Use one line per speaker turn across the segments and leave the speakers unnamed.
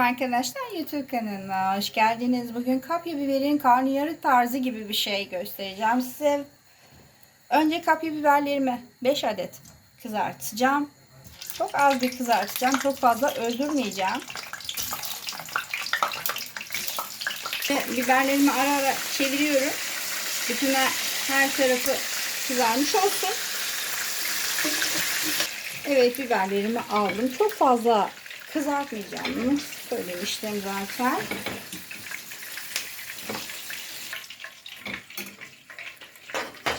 arkadaşlar YouTube kanalıma hoş geldiniz. Bugün kapya biberin karnıyarık tarzı gibi bir şey göstereceğim size. Önce kapya biberlerimi 5 adet kızartacağım. Çok az bir kızartacağım. Çok fazla öldürmeyeceğim. Ve biberlerimi ara ara çeviriyorum. Bütün her tarafı kızarmış olsun. Evet biberlerimi aldım. Çok fazla kızartmayacağımı söylemiştim zaten.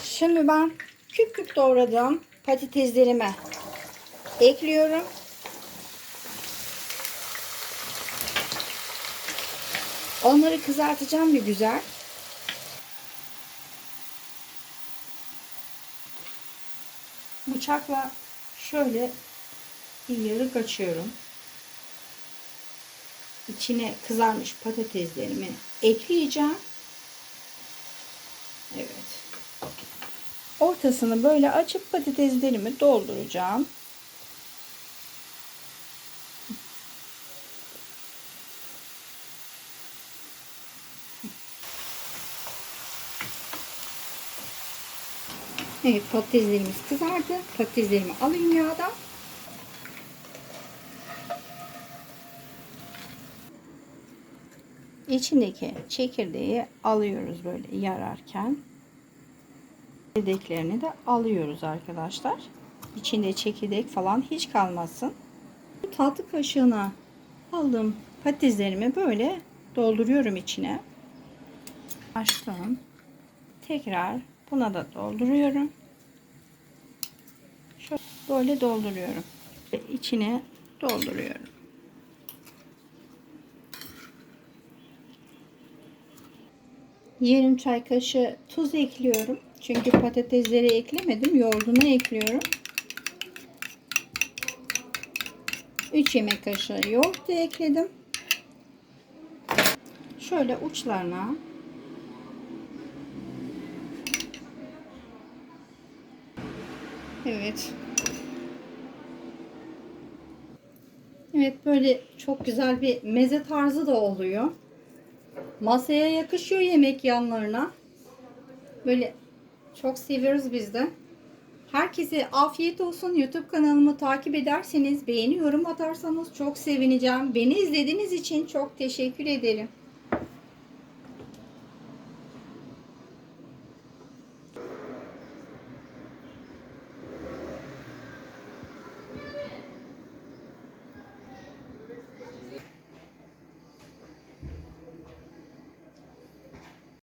Şimdi ben küp küp doğradığım patateslerimi ekliyorum. Onları kızartacağım bir güzel. Bıçakla şöyle bir yarık açıyorum. İçine kızarmış patateslerimi ekleyeceğim. Evet. Ortasını böyle açıp patateslerimi dolduracağım. Evet patateslerimiz kızardı. Patateslerimi alayım yağdan. İçindeki çekirdeği alıyoruz böyle yararken. Çekirdeklerini de alıyoruz arkadaşlar. İçinde çekirdek falan hiç kalmasın. Tatlı kaşığına aldım patateslerimi böyle dolduruyorum içine. Açtım. Tekrar buna da dolduruyorum. Şöyle böyle dolduruyorum. İçine dolduruyorum. Yarım çay kaşığı tuz ekliyorum. Çünkü patatesleri eklemedim. Yoğurdunu ekliyorum. 3 yemek kaşığı yoğurt da ekledim. Şöyle uçlarına Evet. Evet böyle çok güzel bir meze tarzı da oluyor. Masaya yakışıyor yemek yanlarına. Böyle çok seviyoruz biz de. Herkese afiyet olsun. YouTube kanalımı takip ederseniz, beğeni yorum atarsanız çok sevineceğim. Beni izlediğiniz için çok teşekkür ederim.